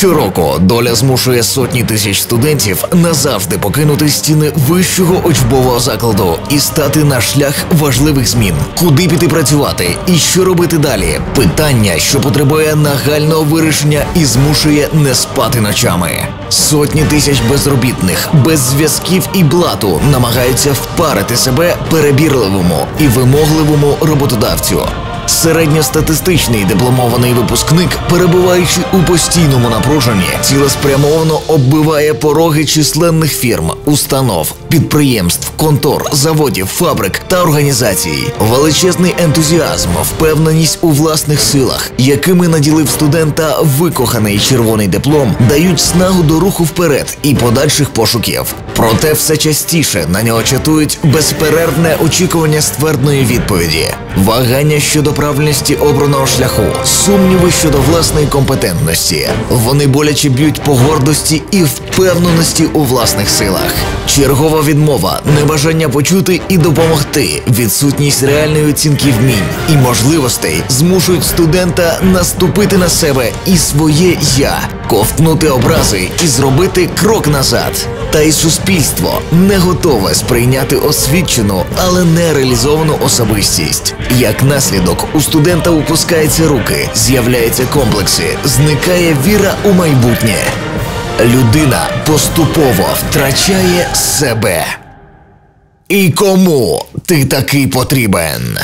Щороку доля змушує сотні тисяч студентів назавжди покинути стіни вищого учбового закладу і стати на шлях важливих змін. Куди піти працювати і що робити далі? Питання, що потребує нагального вирішення і змушує не спати ночами. Сотні тисяч безробітних, без зв'язків і блату намагаються впарити себе перебірливому і вимогливому роботодавцю. Середньостатистичний дипломований випускник, перебуваючи у постійному напруженні, цілеспрямовано оббиває пороги численних фірм, установ, підприємств, контор, заводів, фабрик та організацій. Величезний ентузіазм, впевненість у власних силах, якими наділив студента викоханий червоний диплом, дають снагу до руху вперед і подальших пошуків. Проте все частіше на нього чатують безперервне очікування ствердної відповіді, вагання щодо правильності обраного шляху, сумніви щодо власної компетентності. Вони боляче б'ють по гордості і впевненості у власних силах. Чергова відмова, небажання почути і допомогти, відсутність реальної оцінки вмінь і можливостей змушують студента наступити на себе і своє я, ковтнути образи і зробити крок назад. Та й суспільство не готове сприйняти освічену, але не реалізовану особистість. Як наслідок, у студента упускаються руки, з'являються комплекси, зникає віра у майбутнє. Людина поступово втрачає себе. І кому ти такий потрібен?